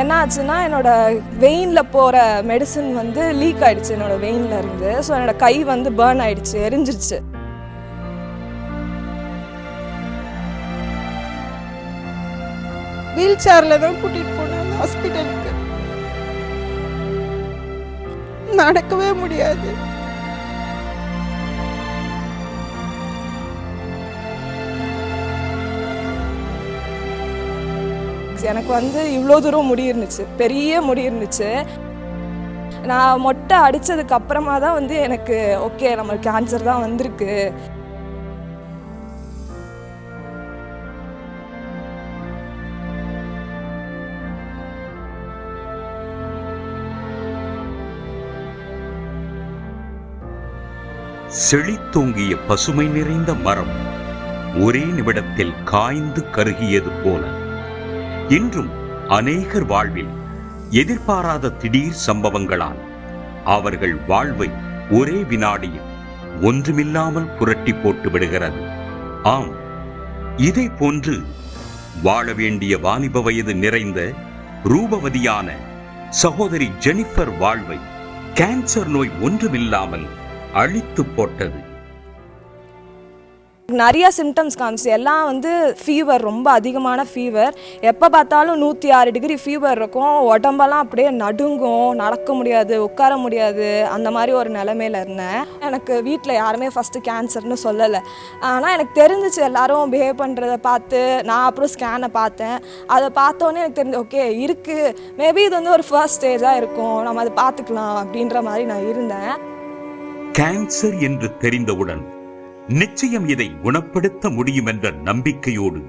என்ன ஆச்சுன்னா என்னோட வெயினில் போகிற மெடிசன் வந்து லீக் ஆயிடுச்சு என்னோட வெயினில் இருந்து. ஸோ என்னோட கை வந்து பேர்ன் ஆயிடுச்சு எரிஞ்சிருச்சு. வீல் சேரில் தான் கூட்டிகிட்டு போனேன் ஹாஸ்பிட்டலுக்கு நடக்கவே முடியாது. எனக்கு வந்து இவ்வளோ தூரம் முடி இருந்துச்சு. பெரிய முடி இருந்துச்சு. நான் மொட்டை அடித்ததுக்கு அப்புறமா தான் வந்து எனக்கு ஓகே நம்மளுக்கு கேன்சர் தான் வந்திருக்கு. செழித்தோங்கிய பசுமை நிறைந்த மரம் ஒரே நிமிடத்தில் காய்ந்து கருகியது போல. இன்றும் அநேகர் வாழ்வில் எதிர்பாராத திடீர் சம்பவங்களால் அவர்கள் வாழ்வை ஒரே வினாடியில் ஒன்றுமில்லாமல் புரட்டி போட்டு விடுகிறது. ஆம் இதை போன்று வாழ வேண்டிய வாலிப வயது நிறைந்த ரூபவதியான சகோதரி ஜெனிஃபர் வாழ்வை கேன்சர் நோய் ஒன்றுமில்லாமல் அழித்து போட்டது. நிறைய சிம்டம்ஸ் காமிச்சு. எல்லாம் வந்து ஃபீவர் ரொம்ப அதிகமான ஃபீவர் எப்போ பார்த்தாலும் நூற்றி ஆறு டிகிரி ஃபீவர் இருக்கும். உடம்பெல்லாம் அப்படியே நடுங்கும். நடக்க முடியாது உட்கார முடியாது. அந்த மாதிரி ஒரு நிலமையில இருந்தேன். எனக்கு வீட்டில் யாருமே ஃபஸ்ட்டு கேன்சர்னு சொல்லலை. ஆனால் எனக்கு தெரிஞ்சிச்சு எல்லாரும் பிஹேவ் பண்ணுறத பார்த்து நான் அப்புறம் ஸ்கேனை பார்த்தேன். அதை பார்த்தோன்னே எனக்கு தெரிஞ்சு ஓகே இருக்குது மேபி இது வந்து ஒரு ஃபர்ஸ்ட் ஸ்டேஜாக இருக்கும். நம்ம அதை பார்த்துக்கலாம் அப்படின்ற மாதிரி நான் இருந்தேன். கேன்சர் என்று தெரிந்தவுடன் நிச்சயம் இதை குணப்படுத்த முடியும் என்ற நம்பிக்கையோடு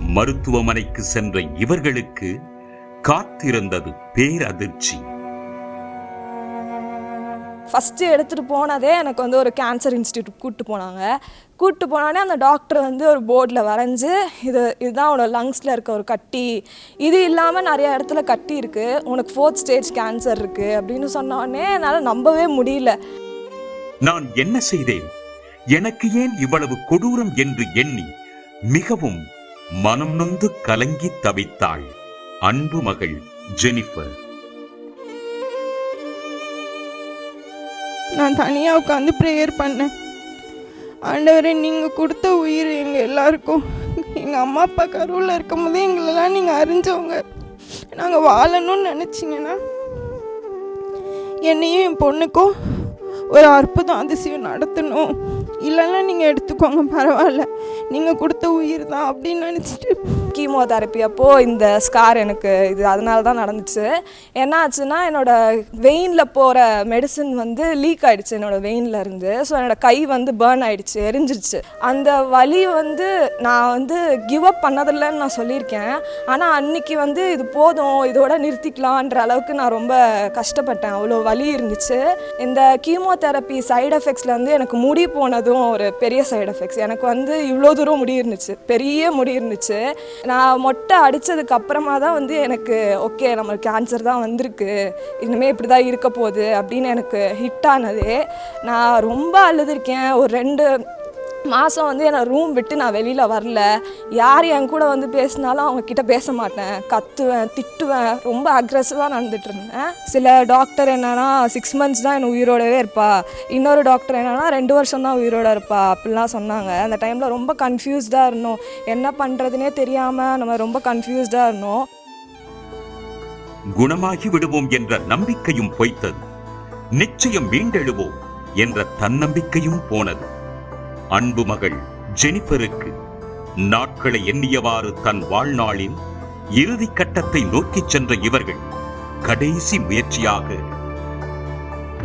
மருத்துவமனைக்கு சென்ற இவர்களுக்கு காத்திருந்தது பேரதிர்ச்சி. ஃபஸ்ட்டு எடுத்துகிட்டு போனதே எனக்கு வந்து ஒரு கேன்சர் இன்ஸ்டியூட் கூப்பிட்டு போனாங்க. கூப்பிட்டு போனோடனே அந்த டாக்டர் வந்து ஒரு போர்டில் வரைஞ்சி இது இதுதான் உன்னோட லங்ஸில் இருக்க ஒரு கட்டி இது இல்லாமல் நிறைய இடத்துல கட்டி இருக்குது உனக்கு ஃபோர்த் ஸ்டேஜ் கேன்சர் இருக்குது அப்படின்னு சொன்ன உடனே என்னால் நம்பவே முடியல. நான் என்ன செய்தேன்? எனக்கு ஏன் இவ்வளவு கொடூரம் என்று எண்ணி மிகவும் மனம் நொந்து கலங்கி தவித்தாள் அன்பு மகள் ஜெனிஃபர். நான் தனியாக உட்காந்து ப்ரேயர் பண்ணேன். ஆண்டவரே நீங்கள் கொடுத்த உயிர் எங்கள் எல்லாருக்கும். எங்கள் அம்மா அப்பா கருவில் இருக்கும் போதே எங்களெல்லாம் நீங்கள் அறிஞ்சவங்க. நாங்கள் வாழணும்னு நினச்சிங்கன்னா என்னையும் என் பொண்ணுக்கும் ஒரு அற்புதம் அதிசயம் நடத்தணும். இல்லைன்னா நீங்கள் எடுத்துக்கோங்க பரவாயில்ல. நீங்கள் கொடுத்த உயிர் தான் அப்படின்னு நினச்சிட்டு கீமோதெரப்பி அப்போது இந்த ஸ்கார் எனக்கு இது அதனால தான் நடந்துச்சு. என்ன ஆச்சுன்னா என்னோடய வெயினில் போகிற மெடிசன் வந்து லீக் ஆகிடுச்சு என்னோட வெயினில் இருந்து. ஸோ என்னோட கை வந்து பேர்ன் ஆகிடுச்சு எரிஞ்சிருச்சு. அந்த வலி வந்து நான் வந்து கிவ் அப் பண்ணதில்லைன்னு நான் சொல்லியிருக்கேன். ஆனால் அன்னைக்கு வந்து இது போதும் இதோட நிறுத்திக்கலான்ற அளவுக்கு நான் ரொம்ப கஷ்டப்பட்டேன். அவ்வளோ வலி இருந்துச்சு. இந்த கீமோதெரப்பி சைடு எஃபெக்ட்ஸில் வந்து எனக்கு முடி போனதும் ஒரு பெரிய சைடு எஃபெக்ட்ஸ் எனக்கு வந்து இவ்வளோ தூரம் முடி இருந்துச்சு பெரிய முடி இருந்துச்சு. நான் மொட்டை அடித்ததுக்கு அப்புறமா தான் வந்து எனக்கு ஓகே நம்மளுக்கு கேன்சர் தான் வந்திருக்கு. இனிமேல் இப்படி தான் இருக்க போகுது. அப்படின்னு எனக்கு ஹிட் ஆனதே நான் ரொம்ப அழுதுருக்கேன். ஒரு ரெண்டு மாதம் வந்து என்னை ரூம் விட்டு நான் வெளியில் வரல. யார் என் கூட வந்து பேசினாலும் அவங்கக்கிட்ட பேச மாட்டேன். கத்துவேன் திட்டுவேன். ரொம்ப அக்ரெசிவாக நடந்துட்டு இருந்தேன். சில டாக்டர் என்னென்னா சிக்ஸ் மந்த்ஸ் தான் என் உயிரோடவே இருப்பா. இன்னொரு டாக்டர் என்னன்னா ரெண்டு வருஷம் தான் உயிரோட இருப்பா. அப்படிலாம் சொன்னாங்க. அந்த டைமில் ரொம்ப கன்ஃபியூஸ்டாக இருந்தோம். என்ன பண்ணுறதுனே தெரியாமல் நம்ம ரொம்ப கன்ஃபியூஸ்டாக இருந்தோம். குணமாகி விடுவோம் என்ற நம்பிக்கையும் பொய்த்தது. நிச்சயம் மீண்டெழுவோம் என்ற தன்னம்பிக்கையும் போனது. அன்பு மகள் ஜெனிஃபருக்கு. நாட்களை எண்ணியவாறு தன் வாழ்நாளின் இறுதி கட்டத்தை நோக்கிச் சென்ற இவர்கள் கடைசி முயற்சியாக.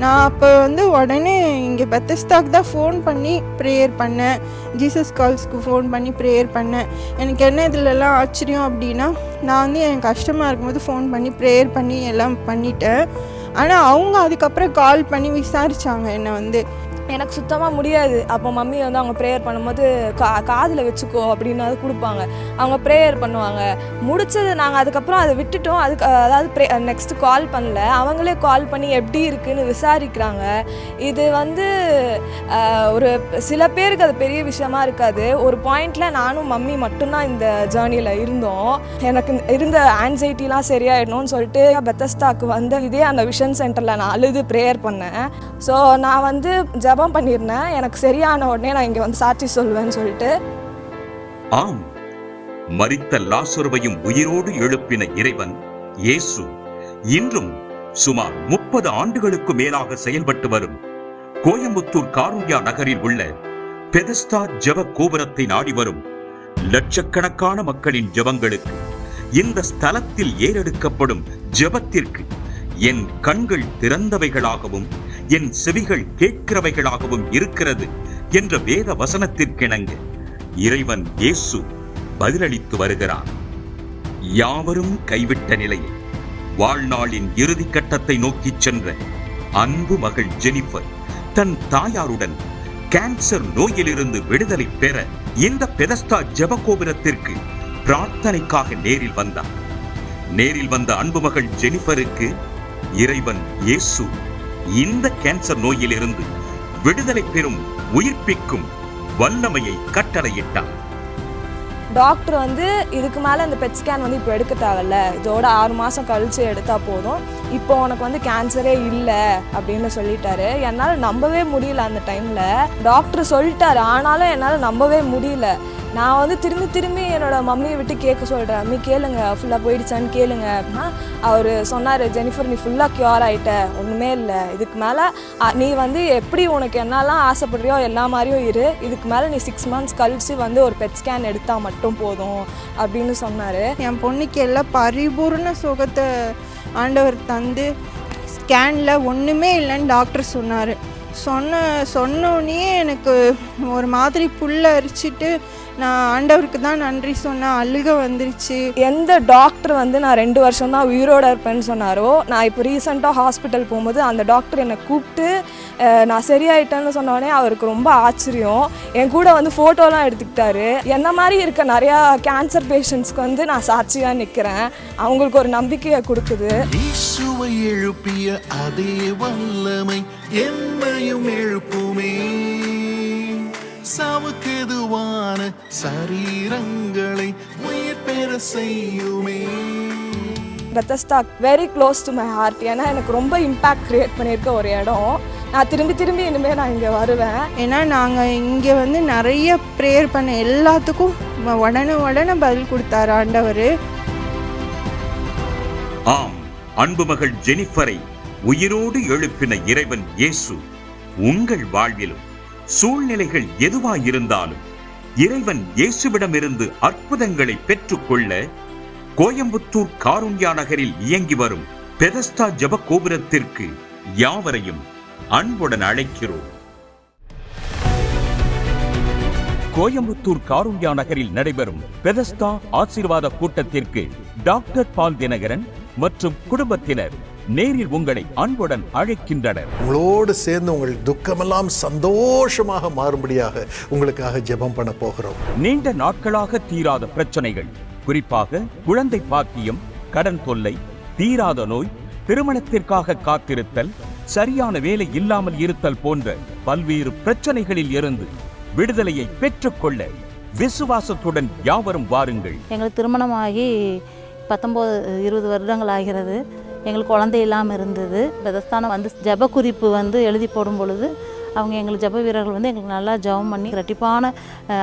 நான் அப்போ வந்து உடனே இங்கே பெத்தஸ்தாக்கு தான் ஃபோன் பண்ணி ப்ரேயர் பண்ணேன். ஜீசஸ் கால்ஸ்க்கு ஃபோன் பண்ணி ப்ரேயர் பண்ணேன். எனக்கு என்ன இதிலெல்லாம் ஆச்சரியம் அப்படின்னா நான் வந்து என் கஷ்டமாக இருக்கும்போது ஃபோன் பண்ணி ப்ரேயர் பண்ணி எல்லாம் பண்ணிட்டேன். ஆனால் அவங்க அதுக்கப்புறம் கால் பண்ணி விசாரித்தாங்க என்னை வந்து. எனக்கு சுத்தமாக முடியாது. அப்போ மம்மி வந்து அவங்க ப்ரேயர் பண்ணும்போது கா காதில் வச்சுக்கோ அப்படின்னு அது கொடுப்பாங்க. அவங்க ப்ரேயர் பண்ணுவாங்க. முடிச்சது நாங்கள் அதுக்கப்புறம் அதை விட்டுட்டோம். அதுக்கு அதாவது ப்ரே நெக்ஸ்ட் கால் பண்ணல. அவங்களே கால் பண்ணி எப்படி இருக்குன்னு விசாரிக்கிறாங்க. இது வந்து ஒரு சில பேருக்கு அது பெரிய விஷயமா இருக்காது. ஒரு பாயிண்டில் நானும் மம்மி மட்டும்தான் இந்த ஜேர்னியில் இருந்தோம். எனக்கு இருந்த ஆன்சைட்டிலாம் சரியாயிடணும்னு சொல்லிட்டு பெத்தஸ்தாக்கு வந்து இதே அந்த விஷன் சென்டரில் நான் அழுது ப்ரேயர் பண்ணேன். ஸோ நான் வந்து ஜெபம் பண்ணியிருந்தேன் எனக்கு சரியான உடனே நான் இங்கே வந்து சாட்சி சொல்வேன்னு சொல்லிட்டு. ஆம். மறித்த லாசருவையும் உயிரோடு எழுப்பின இறைவன் இயேசு இன்றும் சுமார் முப்பது ஆண்டுகளுக்கு மேலாக செயல்பட்டு வரும். கோயம்புத்தூர் காருண்யா நகரில் உள்ள பெதஸ்தா ஜெப கோபுரத்தை நாடி வரும் லட்சக்கணக்கான மக்களின் ஜெபங்களுக்கு இந்த ஸ்தலத்தில் ஏறெடுக்கப்படும் ஜெபத்திற்கு என் கண்கள் திறந்தவைகளாகவும் என் செவிகள் கேட்கிறவைகளாகவும் இருக்கிறது என்ற வேத வசனத்திற்கிணங்க இறைவன் இயேசு பதிலளித்து வருகிறார். யாவரும் கைவிட்ட நிலையில் வாழ்நாளின் இறுதி கட்டத்தை நோக்கிச் சென்ற அன்பு மகள் ஜெனிஃபர் தன் தாயாருடன் கேன்சர் நோயிலிருந்து விடுதலை பெற இந்த பெதஸ்தா ஜெபகோபுரத்திற்கு பிரார்த்தனைக்காக நேரில் வந்தார். நேரில் வந்த அன்பு மகள் ஜெனிஃபருக்கு இறைவன் இயேசு இந்த கேன்சர் நோயிலிருந்து விடுதலை பெறும் உயிர்ப்பிக்கும் வல்லமையை கட்டளையிட்டார். டாக்டர் வந்து இதுக்கு மேலே அந்த பெட் ஸ்கேன் வந்து இப்போ எடுக்க தேவையில்ல. இதோட ஆறு மாதம் கழித்து எடுத்தால் போதும். இப்போ உனக்கு வந்து கேன்சரே இல்லை அப்படின்னு சொல்லிட்டாரு. என்னால் நம்பவே முடியல அந்த டைமில் டாக்டர் சொல்லிட்டாரு. ஆனாலும் என்னால் நம்பவே முடியல. நான் வந்து திரும்பி திரும்பி என்னோட மம்மியை விட்டு கேட்க சொல்கிறேன் அம்மி கேளுங்க. ஃபுல்லாக போயிடுச்சான்னு கேளுங்க. அப்படின்னா அவர் சொன்னார் ஜெனிஃபர் நீ ஃபுல்லாக க்யூர் ஆகிட்ட ஒன்றுமே இல்லை. இதுக்கு மேலே நீ வந்து எப்படி உனக்கு என்னெல்லாம் ஆசைப்படுறியோ எல்லா மாதிரியும் இரு. இதுக்கு மேலே நீ சிக்ஸ் மந்த்ஸ் கழிச்சு வந்து ஒரு பெட் ஸ்கேன் எடுத்தால் மட்டும் போதும். அப்படின்னு சொன்னார். என் பொண்ணுக்கு எல்லாம் பரிபூர்ண சுகத்தை ஆண்டவர் தந்து ஸ்கேனில் ஒன்றுமே இல்லைன்னு டாக்டர் சொன்னார். சொன்ன சொன்னோடனே எனக்கு ஒரு மாதிரி புல்ல அரிச்சிட்டு நான் ஆண்டவருக்கு தான் நன்றி சொன்னேன். அழுக வந்துருச்சு. எந்த டாக்டர் வந்து நான் ரெண்டு வருஷம் தான் உயிரோட இருப்பேன்னு சொன்னாரோ நான் இப்போ ரீசெண்டாக ஹாஸ்பிட்டல் போகும்போது அந்த டாக்டர் என்னை கூப்பிட்டு நான் சரியாயிட்டேன்னு சொன்னோடனே அவருக்கு ரொம்ப ஆச்சரியம். என் கூட வந்து ஃபோட்டோலாம் எடுத்துக்கிட்டாரு. என்ன மாதிரி இருக்க நிறையா கேன்சர் பேஷண்ட்ஸ்க்கு வந்து நான் சாட்சியாக நிற்கிறேன் அவங்களுக்கு ஒரு நம்பிக்கையை கொடுக்குது. இயேசுவை எழுப்பிய அதே வல்லமை என்னையும் எழுப்புமே. சாவுக்கெதுவான சரீரங்களை உயிர் பெற செய்யுமே. Bethesda very close to my heart ஏன்னா எனக்கு ரொம்ப இம்பேக்ட் க்ரியேட் பண்ணியிருக்க ஒரு இடம். நான் திரும்பி திரும்பி இனிமேல் நான் இங்கே வருவேன். ஏன்னா நாங்கள் இங்கே வந்து நிறைய ப்ரேயர் பண்ண எல்லாத்துக்கும் உடனே உடனே பதில் கொடுத்தாரு ஆண்டவர். ஆம் அன்பு மகள் ஜெனிஃபரை உயிரோடு எழுப்பின இறைவன் இயேசு உங்கள் வாழ்விலும் சூழ்நிலைகள் எதுவாயிருந்தாலும் இறைவன் இயேசுவிடமிருந்து அற்புதங்களை பெற்றுக்கொள்ள கோயம்புத்தூர் காருண்யா நகரில் இயங்கி வரும் பெதஸ்தா ஜப கோபுரத்திற்கு யாவரையும் அன்புடன் அழைக்கிறோம். கோயம்புத்தூர் காருண்யா நகரில் நடைபெறும் பெதஸ்தா ஆசீர்வாத கூட்டத்திற்கு டாக்டர் பால் தினகரன் மற்றும் குடும்பத்தினர் நேரில் உங்களை அன்புடன் அழைக்கின்றனர். உங்களோடு சேர்ந்து உங்கள் துக்கமெல்லாம் சந்தோஷமாக மாறும்படியாக உங்களுக்காக ஜெபம் பண்ண போகிறோம். நீண்ட நாட்களாக தீராத பிரச்சனைகள் குறிப்பாக குழந்தை பாக்கியம் கடன் தொல்லை தீராத நோய் திருமணத்திற்காக காத்திருத்தல் சரியான வேலை இல்லாமல் இருத்தல் போன்ற பல்வேறு பிரச்சனைகளில் இருந்து விடுதலையை பெற்றுக்கொள்ள விசுவாசத்துடன் யாவரும் வாருங்கள். எங்களுக்கு திருமணமாகி பத்தொம்போது இருபது வருடங்கள் ஆகிறது. எங்களுக்கு குழந்தை இல்லாமல் இருந்தது. பெதஸ்தானம் வந்து ஜெப குறிப்பு வந்து எழுதி போடும் பொழுது அவங்க எங்களுக்கு ஜெப வீரர்கள் வந்து எங்களுக்கு நல்லா ஜெபம் பண்ணி ரெட்டிப்பான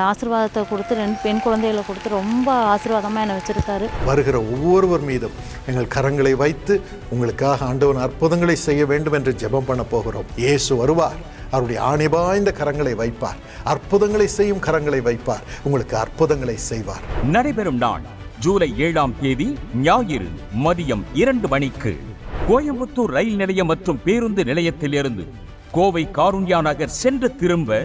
ஆசீர்வாதத்தை கொடுத்து ரெண்டு பெண் குழந்தைகளை கொடுத்து ரொம்ப ஆசீர்வாதமாக என்னை வச்சுருக்காரு. வருகிற ஒவ்வொருவர் மீதும் எங்கள் கரங்களை வைத்து உங்களுக்காக ஆண்டவன் அற்புதங்களை செய்ய வேண்டும் என்று ஜெபம் பண்ண போகிறோம். இயேசு வருவார். அவருடைய ஆணிபாய்ந்த கரங்களை வைப்பார். அற்புதங்களை செய்யும் கரங்களை வைப்பார். உங்களுக்கு அற்புதங்களை செய்வார். நடைபெறும் நாள் ஜூலை ஏழாம் தேதி ஞாயிறு மதியம் இரண்டு மணிக்கு கோயம்புத்தூர் ரயில் நிலையம் மற்றும் பேருந்து நிலையத்திலிருந்து கோவை காருண்யா நகர் சென்று திரும்ப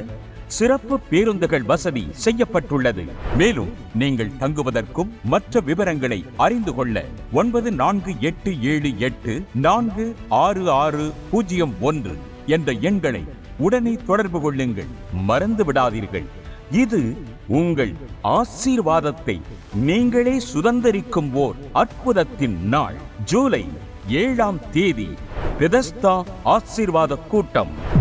சிறப்பு பேருந்துகள் வசதி செய்யப்பட்டுள்ளது. மேலும் நீங்கள் தங்குவதற்கும் மற்ற விவரங்களை அறிந்து கொள்ள ஒன்பது நான்கு எட்டு ஏழு எட்டு நான்கு ஆறு ஆறு பூஜ்ஜியம் ஒன்று என்ற எண்களை உடனே தொடர்பு கொள்ளுங்கள். மறந்து விடாதீர்கள். இது உங்கள் ஆசீர்வாதத்தை நீங்களே சுதந்திரிக்கும் ஓர் அற்புதத்தின் நாள். ஜூலை ஏழாம் தேதி. பெதஸ்தா ஆசீர்வாத கூட்டம்.